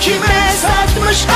kime satmış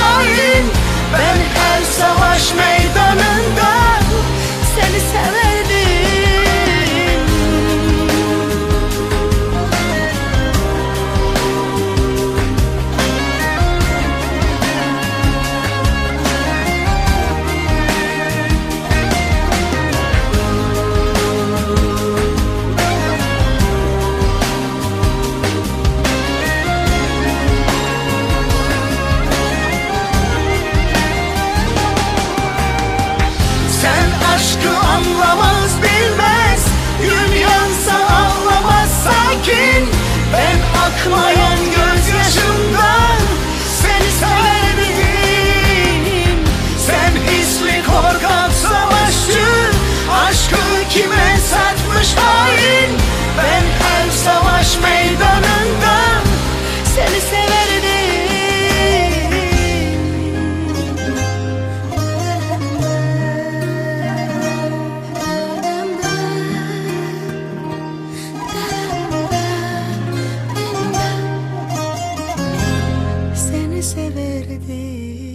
Ben akmayan gözyaşımdan Seni severdim Sen hisli korkak savaşçı Aşkı kime Seni severdim